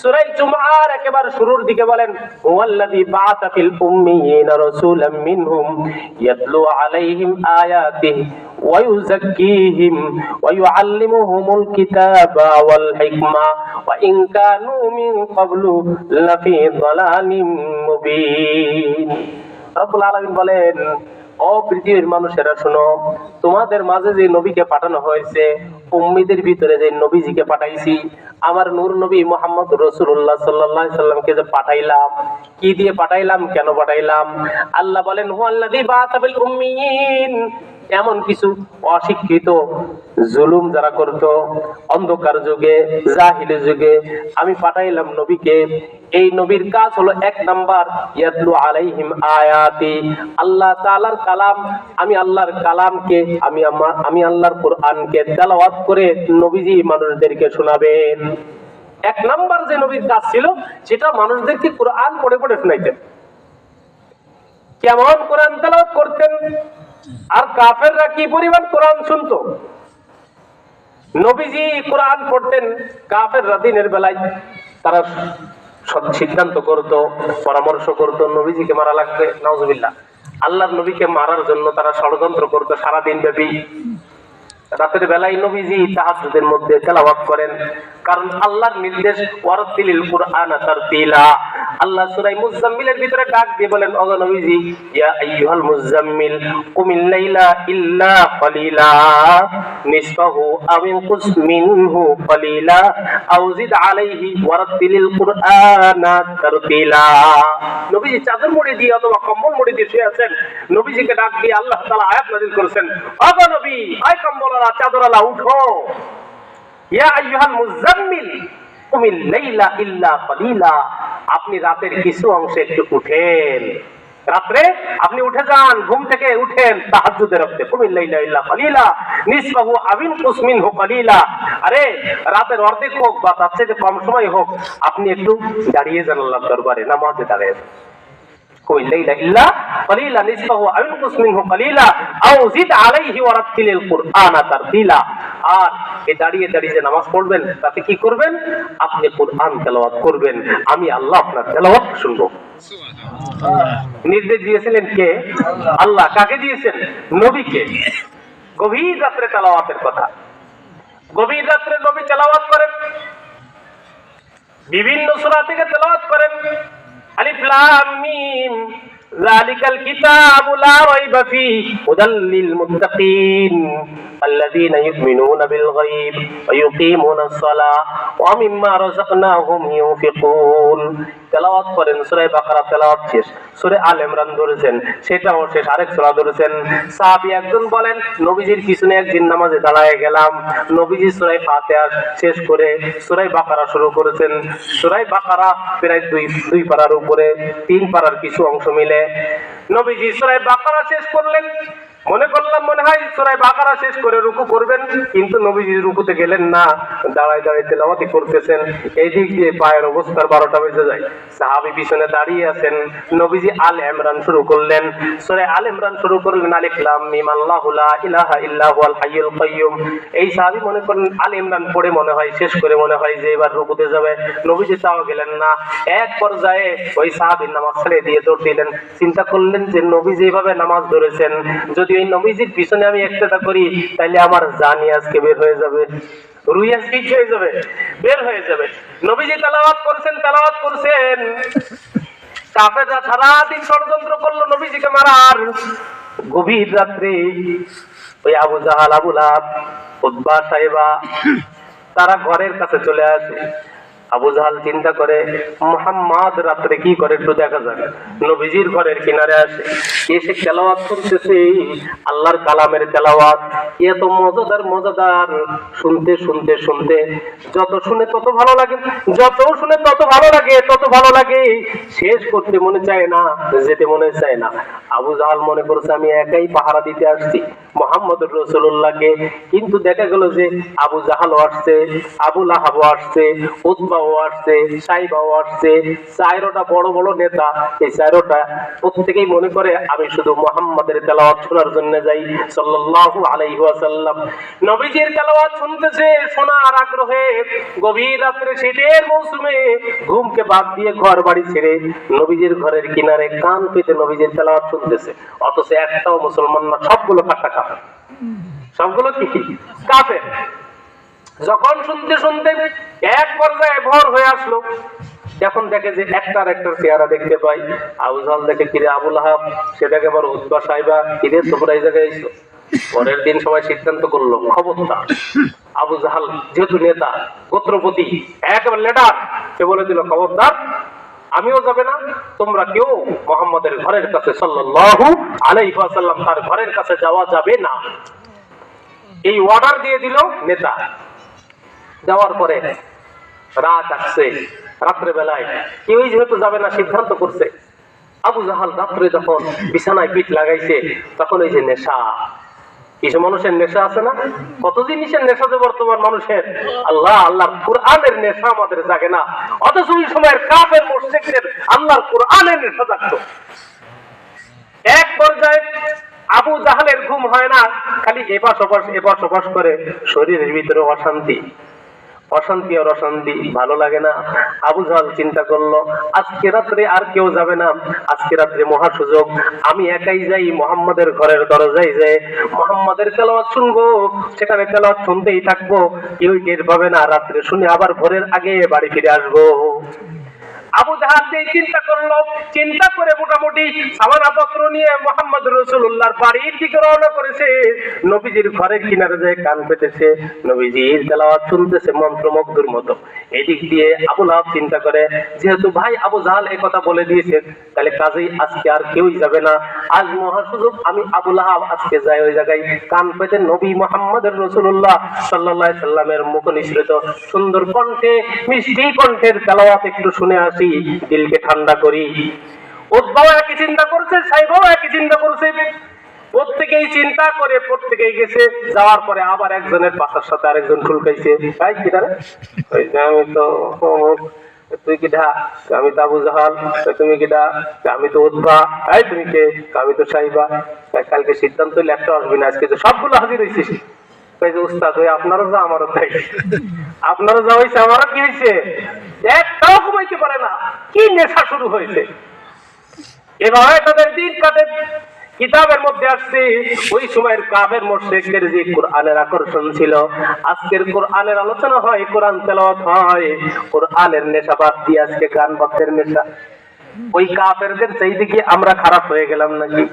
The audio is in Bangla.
সুরাই জুমার একেবারে শুরুর দিকে বলেন ওয়াল্লাযী বাআতা ফিল উম্মিয়িনা রাসূলাম মিনহুম ইয়াতলু আলাইহিম আয়াতিহি ওয়া ইউযাক্কিহিম ওয়া ইউআল্লিমুহুমুল কিতাবা ওয়াল হিকমা ওয়া ইন কানু মিন ক্বাবলু লাফি দালালিম মুবিন। রব্বুল আলামিন বলেন ও পৃথিবীর মানুষেরা, শোনো, তোমাদের মাঝে যে নবীকে পাঠানো হয়েছে, উম্মিদের ভিতরে যে নবীজিকে পাঠাইছি, আমার নূর নবী মোহাম্মদ রসুল্লাহ সাল্লাহ সাল্লামকে যে পাঠাইলাম, কি দিয়ে পাঠাইলাম, কেন পাঠাইলাম? আল্লাহ বলেন হু আল্লাহ বাতাবিল উম্মিয়িন। এমন কিছু অশিক্ষিত জুলুম যারা করত, অন্ধকার যুগে, জাহিলি যুগে, আমি পাঠাইলাম নবীকে। এই নবীর কাজ হলো এক নাম্বার, ইয়াতলু আলাইহিম আয়াতি। আল্লাহ তাআলার কালাম, আমি আল্লাহর কালামকে, আমি আমার আমি আল্লাহর কোরআনকে তেলাওয়াত করে নবীজি মানুষদেরকে শোনাবেন। এক নাম্বার যে নবীর কাজ ছিল সেটা মানুষদেরকে কোরআন পড়ে পড়ে শোনাইতেন। কেমন কোরআন তেলাওয়াত করতেন? আর কাফেররা কি পরিমাণ কোরআন শুনতো? নবীজি কোরআন পড়তেন, কাফেররা দিনের বেলায় তারা সিদ্ধান্ত করত, পরামর্শ করত, নবীজিকে মারা লাগবে নজবিল্লা আল্লাহর নবীকে মারার জন্য তারা ষড়যন্ত্র করতো সারাদিন ব্যাপী রাতের বেলায় নবীজি তাহাজ্জুদের মধ্যে তেলাওয়াত করেন, কারণ আল্লাহর নির্দেশ, ওয়ারতিলিল কুরআন তারতিলা। আল্লাহ সূরা মুজাম্মিলের ভিতরে ডাক দিয়ে বলেন, ওগো নবীজি, ইয়া আইয়ুহাল মুজাম্মিল, কুমিল লাইলা ইল্লা কলিলা, নিসফাহু আও ইনকুস মিনহু কলিলা, আও জিদ আলাইহি ওয়ারতিলিল কুরআন তারতিলা। নবীজি চাদর মুড়ি দিয়ে অথবা কম্বল মুড়ি দিয়ে শুয়ে আছেন। নবীজিকে ডাক দিয়ে আল্লাহ তাআলা আয়াত নাযিল করেছেন। ওগো নবী আয় কম্বলওয়ালা চাদরওয়ালা উঠো। ইয়া আইয়ুহাল মুজাম্মিল আপনি রাতের কিছু অংশে একটু উঠেন। রাত্রে আপনি উঠে যান, ঘুম থেকে উঠেন তাহাজুদের আরে, রাতের অর্ধেক হোক কম সময় হোক, আপনি একটু দাঁড়িয়ে যান আল্লাহর দরবারে, নামাজে দাঁড়িয়ে। قم الليل إلا قليلا نصفه أو انقص منه قليلا أو زد عليه ورتل القرآن ترتيلا আর এই দাঁড়িয়ে দাঁড়িয়ে যে নামাজ পড়বেন তাতে কি করবেন আপনি কোরআন তেলাওয়াত করবেন আমি আল্লাহ আপনার তেলাওয়াত শুনবো নির্দেশ দিয়েছিলেন কে আল্লাহ কাকে দিয়েছেন নবীকে গভীর রাত্রে তেলাওয়াতের কথা গভীর রাত্রে নবী তেলাওয়াত করেন বিভিন্ন সূরা থেকে তেলাওয়াত করেন আলিফ লাম মিম যালিকাল কিতাবু লা রাইবা ফীহি হুদাল লিল মুত্তাকিন الذين يؤمنون بالغيب ويقيمون الصلاة ومما رزقناهم ينفقون। তেলাওয়াত করেন সুরাই বাকারা তেলাওয়াত শেষ। সুরে আল ইমরান ধরেছেন, সেটাও শেষ। আরেক সুরা ধরেছেন, সাহাবী একজন বলেন, নবীজির পিছনে একদিন নামাজে দাঁড়ায় গেলাম। নবীজি সুরাই ফাতিহা শেষ করে সুরাই বাকারা শুরু করেছেন। সুরাই বাকারা প্রায় দুই দুই পাড়ার উপরে, তিন পাড়ার কিছু অংশ মিলে। নবীজি সুরাই বাকারা শেষ করলেন। মনে করলাম মনে হয় সূরা বাকারা শেষ করে রুকু করবেন, কিন্তু নবীজি রুকুতে গেলেন না, দাঁড়ায় দাঁড়ায় তেলাওয়াতি করতেছেন এই দিক দিয়ে পায়ের অবস্থার বারোটা বেজে যায়। সাহাবী পিছনে দাঁড়িয়ে আছেন, নবীজি আল ইমরান শুরু করলেন। সূরা আল ইমরান শুরু করলেন, আলিফ লাম মিম, আল্লাহু ইলাহা ইল্লা হুয়াল হাইয়ুল কাইয়্যুম এই সাহাবী মনে করেন আল ইমরান পড়ে মনে হয়, শেষ করে মনে হয় যে এবার রুকুতে যাবে। নবীজি তাও গেলেন না, এক পর্যায়ে ওই সাহাবীর নামাজ ছেড়ে দিয়ে দৌড় দিলেন। চিন্তা করলেন যে নবী যেভাবে নামাজ ধরেছেন যদি নবীজির পিছনে আমি একটা করি তাহলে আমার জানি আজকে বের হয়ে যাবে। রুই আজকে যাবে, বের হয়ে যাবে। তালাওয়াত করছেন সারাদিন ষড়যন্ত্র করল গভীর ওই আবু জাহাল আবুল সাহেবা, তারা ঘরের কাছে চলে আসে। আবু জাহাল চিন্তা করে, মোহাম্মদ রাত্রে কি করে একটু দেখা যাক? নবীজির ঘরের কিনারে আসে। এসে তেলাওয়াত করতেছে, আল্লাহর কালামের তেলাওয়াত। এত মজাদার মজাদার। শুনতে শুনতে শুনতে যত শুনে তত ভালো লাগে। যত শুনে তত ভালো লাগে, তত ভালো লাগে। শেষ করতে মনে চায় না, যেতে মনে চায় না। আবু জাহাল মনে করছে, আমি একাই পাহারা দিতে আসছি মোহাম্মদ রসুল্লাহকে কিন্তু দেখা গেল যে আবু জাহালও আসছে, আবু লাহাবও আসছে, উতবা বড় বড় নেতা। এই প্রত্যেকেই মনে করে, আমি শুধু মোহাম্মদের তেলাওয়াত শোনার জন্য যাই, সাল্লাল্লাহু আলাইহি ওয়াসাল্লাম। নবীজির তেলাওয়াত শুনতেছে, শোনার আগ্রহে গভীর শীতের মৌসুমে ঘুমকে বাদ দিয়ে ঘর বাড়ি ছেড়ে নবীজির ঘরের কিনারে কান পেতে নবীজির তেলাওয়াত শুনতেছে। অথচ একটাও মুসলমান না, সবগুলো কাটা কাটা সবগুলো কি? কাফের। যখন শুনতে শুনতে এক পর্যায়ে ভোর হয়ে আসলো, এখন দেখে যে একটার একটার চেহারা দেখতে পাই। আবু জাহাল দেখে, কিরে আবুল হাব সে দেখে বড় উদ্বা সাহেবা, কিরে তোমরা এই জায়গায় এসো? পরের দিন সবাই সিদ্ধান্ত করল, খবরদার, আবু জাহাল যেহেতু নেতা, গোত্রপতি, একেবারে লেডার সে বলে দিল, খবরদার, আমিও যাবে না, তোমরা কেউ মোহাম্মদের ঘরের কাছে সাল্লাল্লাহু আলাইহি ওয়াসাল্লাম তার ঘরের কাছে যাওয়া যাবে না। এই অর্ডার দিয়ে দিল নেতা। দেওয়ার পরে রাত আসছে, রাত্রে বেলায় কেউই যেহেতু যাবে না, সিদ্ধান্ত করছে। আবু জাহাল রাত্রে যখন বিছানায় পিঠ লাগাইছে, তখন ওই যে নেশা। কিছু মানুষের নেশা আছে না? কত জিনিসের নেশা যে বর্তমান মানুষের? আল্লাহ, আল্লাহর কোরআনের নেশা আমাদের জাগে না। অথচ ওই সময়ের কাফের, মুশরিকদের আল্লাহর কোরআনের নেশা জাগতো। এক পর্যায়ে আবু জাহালের ঘুম হয় না, খালি এপাশ ওপাশ এপাশ ওপাশ করে শরীরের ভিতরে অশান্তি। অশান্তি আর অশান্তি, ভালো লাগে না। আবু জাহাল চিন্তা করল, আজকে রাত্রে আর কেউ যাবে না। আজকে রাত্রে মহা সুযোগ। আমি একাই যাই মোহাম্মদের ঘরের দরজায় যে মোহাম্মদের তেলাওয়াত শুনব, সেখানে তেলাওয়াত শুনতেই থাকব। কেউ টের পাবে না, রাত্রে শুনে আবার ভোরের আগে বাড়ি ফিরে আসব। আবু জাহাল যে চিন্তা করল, চিন্তা করে মোটামুটি সামানাপত্র নিয়ে মোহাম্মদ রসুল্লাহর বাড়ির দিকে রওনা করেছে। নবীজির ঘরের কিনারে যে কান পেতেছে, নবীজির তেলাওয়াত শুনতেছে মন্ত্রমুগ্ধর মতো। এদিক দিয়ে আবুল আহাব চিন্তা করে, যেহেতু ভাই আবু জাহাল এই কথা বলে দিয়েছে, তাহলে কাজেই আজকে আর কেউই যাবে না। আজ মহা সুযোগ, আমি আবুল আহাব আজকে যাই ওই জায়গায় কান পেতে নবী মোহাম্মদের রসুল্লাহ সাল্লাহ সাল্লামের মুখ নিঃসৃত সুন্দর কণ্ঠে, মিষ্টি কণ্ঠের তেলাওয়াত একটু শুনে আসি। দিলকে ঠান্ডা করি। উদ্ভাও একই চিন্তা করছে সাইবাও একই চিন্তা করছে। প্রত্যেকেই চিন্তা করে, প্রত্যেকেই গেছে। যাওয়ার পরে আবার একজনের পাশার সাথে আরেকজন ঠুলকাইছে তাই কি আমি তো তুই কিডা আমি তো আবু জাহাল। তা তুমি কিডা আমি তো উদ্ভা এই তুমি কে? আমি তো সাইবা। তা কালকে সিদ্ধান্ত একটা আসবি না। আজকে তো সবগুলো হাজির হয়েছিস উস্তাদ হয়ে আপনারও যা আমারও তাই। আপনারও যা হয়েছে আমারও কি হয়েছে একটাও ঘুমাইতে পারে না। কি নেশা শুরু হয়েছে? এভাবে তাদের দিন কাটে। কিতাবের মধ্যে আসছে, ওই সময়ের কাবের মোশেকদের যে কোরআনের আকর্ষণ ছিল, আজকের কোরআনের আলোচনা হয়, কোরআন তেলাওয়াত হয়, কোরআনের নেশা বাদ দিয়ে আজকে গান বাদ্যের নেশা। ওই কাফেরদের সেই দিকে আমরা খারাপ হয়ে গেলাম নাকি?